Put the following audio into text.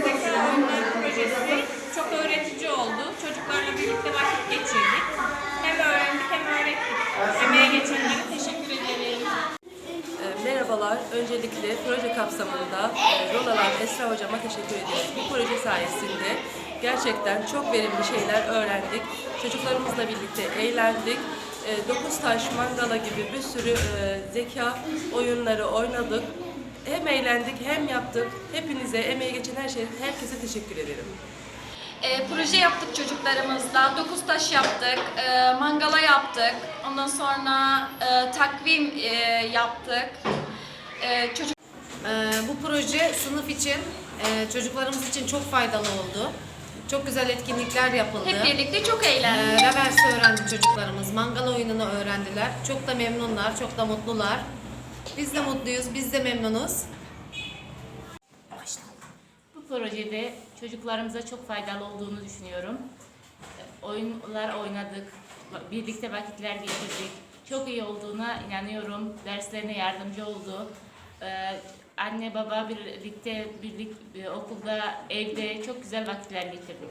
Zeka Oyunları projesi çok öğretici oldu. Çocuklarla birlikte vakit geçirdik. Hem öğrendik hem öğrettik. Emeğe geçenlere teşekkür ederim. E, Merhabalar. Öncelikle proje kapsamında e, rol alan Esra Hocama teşekkür ediyoruz. Bu proje sayesinde gerçekten çok verimli şeyler öğrendik. Çocuklarımızla birlikte eğlendik. E, Dokuz taş, mangala gibi bir sürü e, zeka oyunları oynadık. Hem eğlendik hem yaptık. Hepinize emeği geçen her şey, herkese teşekkür ederim. E, proje yaptık çocuklarımızla. Dokuz taş yaptık, e, mangala yaptık. Ondan sonra e, takvim e, yaptık. E, çocuk Ee, bu proje sınıf için, e, çocuklarımız için çok faydalı oldu. Çok güzel etkinlikler yapıldı. hep birlikte çok Ee, eğlendik. reverse öğrendi çocuklarımız. Mangal oyununu öğrendiler. Çok da memnunlar, çok da mutlular. Biz de mutluyuz, biz de memnunuz. Bu projede çocuklarımıza çok faydalı olduğunu düşünüyorum. E, Oyunlar oynadık, birlikte vakitler geçirdik. Çok iyi olduğuna inanıyorum. Derslerine yardımcı oldu. Ee, Anne baba birlikte birlik e, okulda, evde çok güzel vakitler geçirdik.